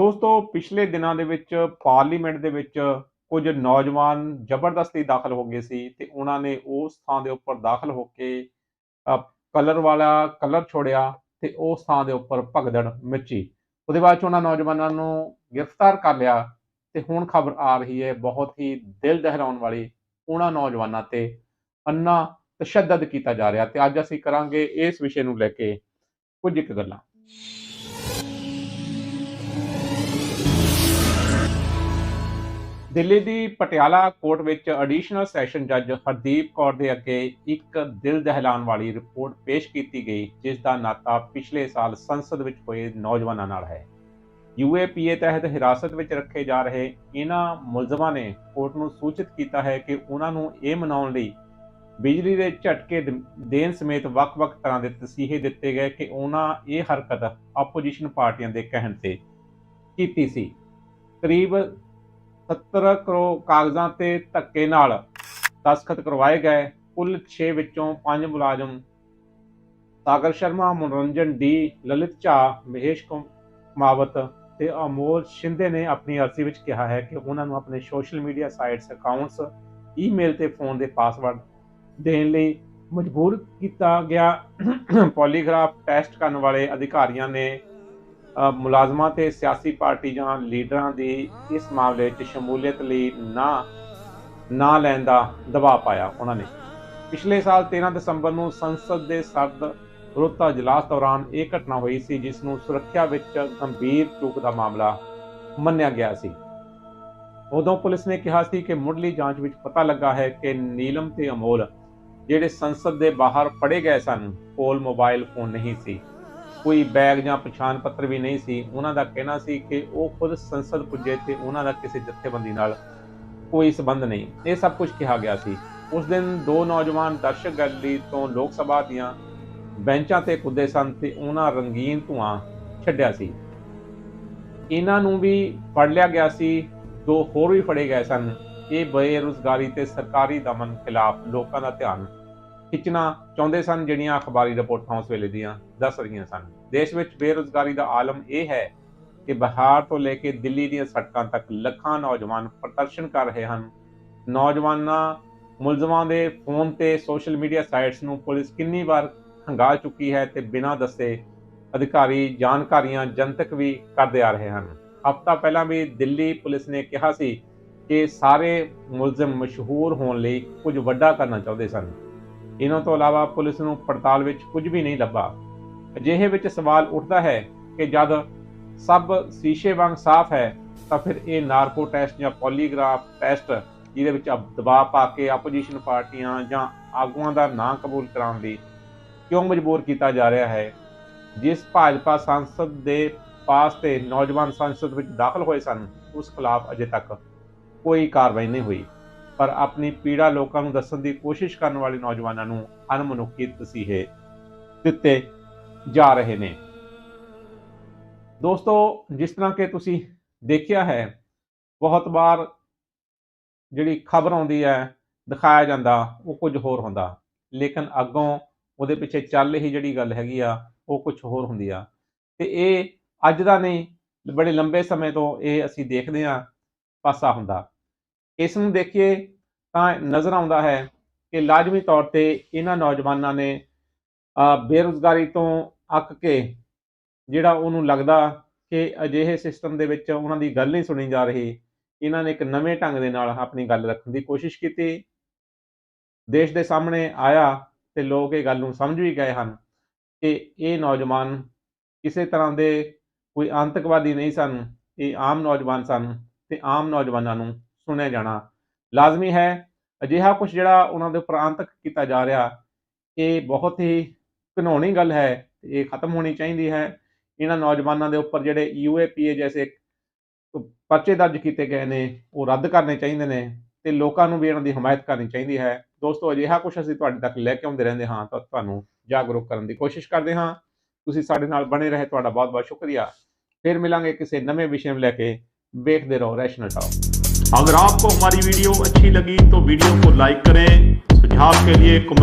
ਦੋਸਤੋ, ਪਿਛਲੇ ਦਿਨਾਂ ਦੇ ਵਿੱਚ ਪਾਰਲੀਮੈਂਟ ਦੇ ਵਿੱਚ ਕੁਝ ਨੌਜਵਾਨ ਜ਼ਬਰਦਸਤੀ ਦਾਖਲ ਹੋ ਗਏ ਸੀ ਤੇ ਉਹਨਾਂ ਨੇ ਉਸ ਥਾਂ ਦੇ ਉੱਪਰ ਦਾਖਲ ਹੋ ਕੇ ਕਲਰ ਵਾਲਾ ਕਲਰ ਛੋੜਿਆ ਤੇ ਉਸ ਥਾਂ ਦੇ ਉੱਪਰ ਭਗਦੜ ਮੱਚੀ। ਉਹਦੇ ਬਾਅਦ ਚ ਉਹਨਾਂ ਨੌਜਵਾਨਾਂ ਨੂੰ ਗ੍ਰਿਫਤਾਰ ਕਰ ਲਿਆ ਤੇ ਹੁਣ ਖਬਰ ਆ ਰਹੀ ਹੈ, ਬਹੁਤ ਹੀ ਦਿਲ ਦਹਿਰਾਉਣ ਵਾਲੀ ਉਹਨਾਂ ਨੌਜਵਾਨਾਂ ਤੇ ਅੰਨਾ ਤਸ਼ੱਦਦ ਕੀਤਾ ਜਾ ਰਿਹਾ ਤੇ ਅੱਜ ਅਸੀਂ ਕਰਾਂਗੇ ਇਸ ਵਿਸ਼ੇ ਨੂੰ ਲੈ ਕੇ ਕੁਝ ਇੱਕ ਗੱਲਾਂ। ਦਿੱਲੀ ਦੀ ਪਟਿਆਲਾ ਕੋਰਟ ਵਿੱਚ ਐਡੀਸ਼ਨਲ ਸੈਸ਼ਨ ਜੱਜ ਹਰਦੀਪ ਕੌਰ ਦੇ ਅੱਗੇ ਇੱਕ ਦਿਲ ਦਹਿਲਾਉਣ ਵਾਲੀ ਰਿਪੋਰਟ ਪੇਸ਼ ਕੀਤੀ ਗਈ, ਜਿਸ ਦਾ ਨਾਤਾ ਪਿਛਲੇ ਸਾਲ ਸੰਸਦ ਵਿੱਚ ਹੋਏ ਨੌਜਵਾਨਾਂ ਨਾਲ ਹੈ। ਯੂਏਪੀਏ ਤਹਿਤ ਹਿਰਾਸਤ ਵਿੱਚ ਰੱਖੇ ਜਾ ਰਹੇ ਇਹਨਾਂ ਮੁਲਜ਼ਮਾਂ ਨੇ ਕੋਰਟ ਨੂੰ ਸੂਚਿਤ ਕੀਤਾ ਹੈ ਕਿ ਉਹਨਾਂ ਨੂੰ ਇਹ ਮਨਾਉਣ ਲਈ ਬਿਜਲੀ ਦੇ ਝਟਕੇ ਦੇਣ ਸਮੇਤ ਵੱਖ-ਵੱਖ ਤਰ੍ਹਾਂ ਦੇ ਤਸੀਹੇ ਦਿੱਤੇ ਗਏ ਕਿ ਉਹਨਾਂ ਇਹ ਹਰਕਤ ਆਪੋਜੀਸ਼ਨ ਪਾਰਟੀਆਂ ਦੇ ਕਹਿਣ ਤੇ ਕੀਤੀ ਸੀ। ਕਰੀਬ 70 ਕਰੋੜ ਕਾਗਜ਼ਾਂ ਤੇ ਧੱਕੇ ਨਾਲ। ਦਸਖਤ ਕਰਵਾਏ ਗਏ। ਕੁੱਲ 6 ਵਿੱਚੋਂ 5 ਮੁਲਾਜ਼ਮ। ਸਾਗਰ ਸ਼ਰਮਾ, ਮਨੋਰੰਜਨ ਡੀ, ਲਲਿਤ ਝਾ, ਮਹੇਸ਼ ਕੁਮਾਵਤ ਤੇ ਅਮੋਲ ਸ਼ਿੰਦੇ ਨੇ ਆਪਣੀ ਅਰਜ਼ੀ ਵਿੱਚ ਕਿਹਾ ਹੈ ਕਿ ਉਹਨਾਂ ਨੂੰ ਆਪਣੇ social media sites, accounts, email ਤੇ ਫੋਨ ਦੇ ਪਾਸਵਰਡ ਦੇਣ ਲਈ ਮਜਬੂਰ ਕੀਤਾ ਗਿਆ। ਪੋਲੀਗ੍ਰਾਫ ਟੈਸਟ ਕਰਨ ਵਾਲੇ ਅਧਿਕਾਰੀਆਂ ਨੇ ਮੁਲਾਜ਼ਮਾਂ ਤੇ ਸਿਆਸੀ ਪਾਰਟੀ ਜਾਂ ਲੀਡਰਾਂ ਦੀ ਇਸ ਮਾਮਲੇ ਵਿੱਚ ਸ਼ਮੂਲੀਅਤ ਲਈ ਨਾ ਨਾ ਲੈਣ ਦਾ ਦਬਾਅ ਪਾਇਆ ਉਹਨਾਂ ਨੇ। ਪਿਛਲੇ ਸਾਲ 13 ਦਸੰਬਰ ਨੂੰ ਸੰਸਦ ਦੇ ਸਰਦ ਰੁੱਤ ਅਜਲਾਸ ਦੌਰਾਨ ਇਹ ਘਟਨਾ ਹੋਈ ਸੀ, ਜਿਸ ਨੂੰ ਸੁਰੱਖਿਆ ਵਿੱਚ ਗੰਭੀਰ ਚੂਕ ਦਾ ਮਾਮਲਾ ਮੰਨਿਆ ਗਿਆ ਸੀ। ਉਦੋਂ ਪੁਲਿਸ ਨੇ ਕਿਹਾ ਸੀ ਕਿ ਮੁੱਢਲੀ ਜਾਂਚ ਵਿੱਚ ਪਤਾ ਲੱਗਾ ਹੈ ਕਿ ਨੀਲਮ ਤੇ ਅਮੋਲ, ਜਿਹੜੇ ਸੰਸਦ ਦੇ ਬਾਹਰ ਫੜੇ ਗਏ ਸਨ, ਕੋਲ ਮੋਬਾਈਲ ਫੋਨ ਨਹੀਂ ਸੀ। ਕੋਈ ਬੈਗ ਜਾਂ ਪਛਾਣ ਪੱਤਰ ਵੀ ਨਹੀਂ ਸੀ। ਉਹਨਾਂ ਦਾ ਕਹਿਣਾ ਸੀ ਕਿ ਉਹ ਖੁਦ ਸੰਸਦ ਪੁੱਜੇ ਤੇ ਉਹਨਾਂ ਦਾ ਕਿਸੇ ਜਥੇਬੰਦੀ ਨਾਲ ਕੋਈ ਸਬੰਧ ਨਹੀਂ। ਇਹ ਸਭ ਕੁਝ ਕਿਹਾ ਗਿਆ ਸੀ। ਉਸ ਦਿਨ ਦੋ ਨੌਜਵਾਨ ਦਰਸ਼ਕ ਗੈਲਰੀ ਤੋਂ ਲੋਕ ਸਭਾ ਦੀਆਂ ਬੈਂਚਾਂ ਤੇ ਕੁੱਦੇ ਸਨ ਤੇ ਉਹਨਾਂ ਰੰਗੀਨ ਧੂਆਂ ਛੱਡਿਆ ਸੀ। ਇਹਨਾਂ ਨੂੰ ਵੀ ਫੜ ਲਿਆ ਗਿਆ ਸੀ। ਦੋ ਹੋਰ ਵੀ ਫੜੇ ਗਏ ਸਨ। ਇਹ ਬੇਰੁਜ਼ਗਾਰੀ ਤੇ ਸਰਕਾਰੀ ਦਮਨ ਖਿਲਾਫ ਲੋਕਾਂ ਦਾ ਧਿਆਨ ਖਿੱਚਣਾ ਚਾਹੁੰਦੇ ਸਨ ਜਿਹੜੀਆਂ ਅਖਬਾਰੀ ਰਿਪੋਰਟਾਂ ਉਸ ਵੇਲੇ ਦੀਆਂ ਦੱਸ ਰਹੀਆਂ ਸਨ। ਦੇਸ਼ ਵਿੱਚ ਬੇਰੁਜ਼ਗਾਰੀ ਦਾ ਆਲਮ ਇਹ ਹੈ ਕਿ ਬਿਹਾਰ ਤੋਂ ਲੈ ਕੇ ਦਿੱਲੀ ਦੀਆਂ ਸੜਕਾਂ ਤੱਕ ਲੱਖਾਂ ਨੌਜਵਾਨ ਪ੍ਰਦਰਸ਼ਨ ਕਰ ਰਹੇ ਹਨ। ਨੌਜਵਾਨਾਂ ਮੁਲਜ਼ਮਾਂ ਦੇ ਫੋਨ ਤੇ ਸੋਸ਼ਲ ਮੀਡੀਆ ਸਾਈਟਸ ਨੂੰ ਪੁਲਿਸ ਕਿੰਨੀ ਵਾਰ ਖੰਗਾਲ ਚੁੱਕੀ ਹੈ ਤੇ ਬਿਨਾਂ ਦੱਸੇ ਅਧਿਕਾਰੀ ਜਾਣਕਾਰੀਆਂ ਜਨਤਕ ਵੀ ਕਰਦੇ ਆ ਰਹੇ ਹਨ। ਹਫ਼ਤਾ ਪਹਿਲਾਂ ਵੀ ਦਿੱਲੀ ਪੁਲਿਸ ਨੇ ਕਿਹਾ ਸੀ ਕਿ ਸਾਰੇ ਮੁਲਜ਼ਮ ਮਸ਼ਹੂਰ ਹੋਣ ਲਈ ਕੁਝ ਵੱਡਾ ਕਰਨਾ ਚਾਹੁੰਦੇ ਸਨ। ਇਹਨਾਂ ਤੋਂ ਇਲਾਵਾ ਪੁਲਿਸ ਨੂੰ ਪੜਤਾਲ ਵਿੱਚ ਕੁਝ ਵੀ ਨਹੀਂ ਲੱਭਾ। ਅਜਿਹੇ ਵਿੱਚ ਸਵਾਲ ਉੱਠਦਾ ਹੈ ਕਿ ਜਦ ਸਭ ਸ਼ੀਸ਼ੇ ਵਾਂਗ ਸਾਫ਼ ਹੈ, ਤਾਂ ਫਿਰ ਇਹ ਨਾਰਕੋ ਟੈਸਟ ਜਾਂ ਪੋਲੀਗ੍ਰਾਫ ਟੈਸਟ, ਜਿਹਦੇ ਵਿੱਚ ਦਬਾਅ ਪਾ ਕੇ ਆਪੋਜੀਸ਼ਨ ਪਾਰਟੀਆਂ ਜਾਂ ਆਗੂਆਂ ਦਾ ਨਾਂ ਕਬੂਲ ਕਰਾਉਣ ਲਈ ਕਿਉਂ ਮਜਬੂਰ ਕੀਤਾ ਜਾ ਰਿਹਾ ਹੈ? ਜਿਸ ਭਾਜਪਾ ਸੰਸਦ ਦੇ ਪਾਸ ਤੇ ਨੌਜਵਾਨ ਸੰਸਦ ਵਿੱਚ ਦਾਖਲ ਹੋਏ ਸਨ, ਉਸ ਖਿਲਾਫ ਅਜੇ ਤੱਕ ਕੋਈ ਕਾਰਵਾਈ ਨਹੀਂ ਹੋਈ। ਪਰ ਆਪਣੀ ਪੀੜਾ ਲੋਕਾਂ ਨੂੰ ਦੱਸਣ ਦੀ ਕੋਸ਼ਿਸ਼ ਕਰਨ ਵਾਲੇ ਨੌਜਵਾਨਾਂ ਨੂੰ ਅਨਮਨੁੱਖੀ ਤਸੀਹੇ ਦਿੱਤੇ ਜਾ ਰਹੇ ਨੇ। ਦੋਸਤੋ, ਜਿਸ ਤਰ੍ਹਾਂ ਕਿ ਤੁਸੀਂ ਦੇਖਿਆ ਹੈ, ਬਹੁਤ ਵਾਰ ਜਿਹੜੀ ਖਬਰ ਆਉਂਦੀ ਹੈ, ਦਿਖਾਇਆ ਜਾਂਦਾ, ਉਹ ਕੁਝ ਹੋਰ ਹੁੰਦਾ। ਲੇਕਿਨ ਅੱਗੋਂ ਉਹਦੇ ਪਿੱਛੇ ਚੱਲ ਰਹੀ ਜਿਹੜੀ ਗੱਲ ਹੈਗੀ ਆ, ਉਹ ਕੁਝ ਹੋਰ ਹੁੰਦੀ ਆ। ਤੇ ਇਹ ਅੱਜ ਦਾ ਨਹੀਂ, ਬੜੇ ਲੰਬੇ ਸਮੇਂ ਤੋਂ ਇਹ ਅਸੀਂ ਦੇਖਦੇ ਆ ਪਾਸਾ ਹੁੰਦਾ। ਇਸ ਨੂੰ ਦੇਖੀਏ ਤਾਂ ਨਜ਼ਰ ਆਉਂਦਾ ਹੈ ਕਿ ਲਾਜ਼ਮੀ ਤੌਰ ਤੇ ਇਹਨਾਂ ਨੌਜਵਾਨਾਂ ਨੇ ਅ, ਬੇਰੁਜ਼ਗਾਰੀ ਤੋਂ ਅੱਕ ਕੇ ਜਿਹੜਾ ਉਹਨੂੰ ਲੱਗਦਾ ਕਿ ਅਜਿਹੇ ਸਿਸਟਮ ਦੇ ਵਿੱਚ ਉਹਨਾਂ ਦੀ ਗੱਲ ਨਹੀਂ ਸੁਣੀ ਜਾ ਰਹੀ ਇਹਨਾਂ ਨੇ ਇੱਕ ਨਵੇਂ ਢੰਗ ਦੇ ਨਾਲ ਆਪਣੀ ਗੱਲ ਰੱਖਣ ਦੀ ਕੋਸ਼ਿਸ਼ ਕੀਤੀ। ਦੇਸ਼ ਦੇ ਸਾਹਮਣੇ ਆਇਆ ਤੇ ਲੋਕ ਇਹ ਗੱਲ ਨੂੰ ਸਮਝ ਵੀ ਗਏ ਹਨ ਕਿ ਇਹ ਨੌਜਵਾਨ ਕਿਸੇ ਤਰ੍ਹਾਂ ਦੇ ਕੋਈ ਆਤੰਕਵਾਦੀ ਨਹੀਂ ਸਨ ਇਹ ਆਮ ਨੌਜਵਾਨ ਸਨ ਤੇ ਆਮ ਨੌਜਵਾਨਾਂ ਨੂੰ ਸੁਣਿਆ ਜਾਣਾ। ਲਾਜ਼ਮੀ ਹੈ, ਅਜਿਹਾ ਕੁਝ ਜਿਹੜਾ ਉਹਨਾਂ ਦੇ ਉੱਪਰ ਅੰਤਕ ਕੀਤਾ ਜਾ ਰਿਹਾ, ਇਹ ਬਹੁਤ ਹੀ ਘਿਨਾਉਣੀ ਗੱਲ ਹੈ ਇਹ ਖਤਮ ਹੋਣੀ ਚਾਹੀਦੀ ਹੈ। ਇਹਨਾਂ ਨੌਜਵਾਨਾਂ ਦੇ ਉੱਪਰ ਜਿਹੜੇ ਯੂਏਪੀਏ ਜੈਸੇ ਪਰਚੇ ਦਰਜ ਕੀਤੇ ਗਏ ਨੇ, ਉਹ ਰੱਦ ਕਰਨੇ ਚਾਹੀਦੇ ਨੇ ਤੇ ਲੋਕਾਂ ਨੂੰ ਵੀ ਇਹਨਾਂ ਦੀ ਹਮਾਇਤ ਕਰਨੀ ਚਾਹੀਦੀ ਹੈ। ਦੋਸਤੋ, ਅਜਿਹਾ ਕੁਝ ਅਸੀਂ ਤੁਹਾਡੇ ਤੱਕ ਲੈ ਕੇ ਆਉਂਦੇ ਰਹਿੰਦੇ ਹਾਂ ਤਾਂ ਤੁਹਾਨੂੰ ਜਾਗਰੂਕ ਕਰਨ ਦੀ ਕੋਸ਼ਿਸ਼ ਕਰਦੇ ਹਾਂ। ਤੁਸੀਂ ਸਾਡੇ ਨਾਲ ਬਣੇ ਰਹੇ, ਤੁਹਾਡਾ ਬਹੁਤ ਬਹੁਤ ਸ਼ੁਕਰੀਆ। ਫਿਰ ਮਿਲਾਂਗੇ ਕਿਸੇ ਨਵੇਂ ਵਿਸ਼ੇ ਨੂੰ ਲੈ ਕੇ। ਵੇਖਦੇ ਰਹੋ ਰੈਸ਼ਨਲ ਟਾਕ। अगर आपको हमारी वीडियो अच्छी लगी तो वीडियो को लाइक करें सुझाव के लिए कमेंट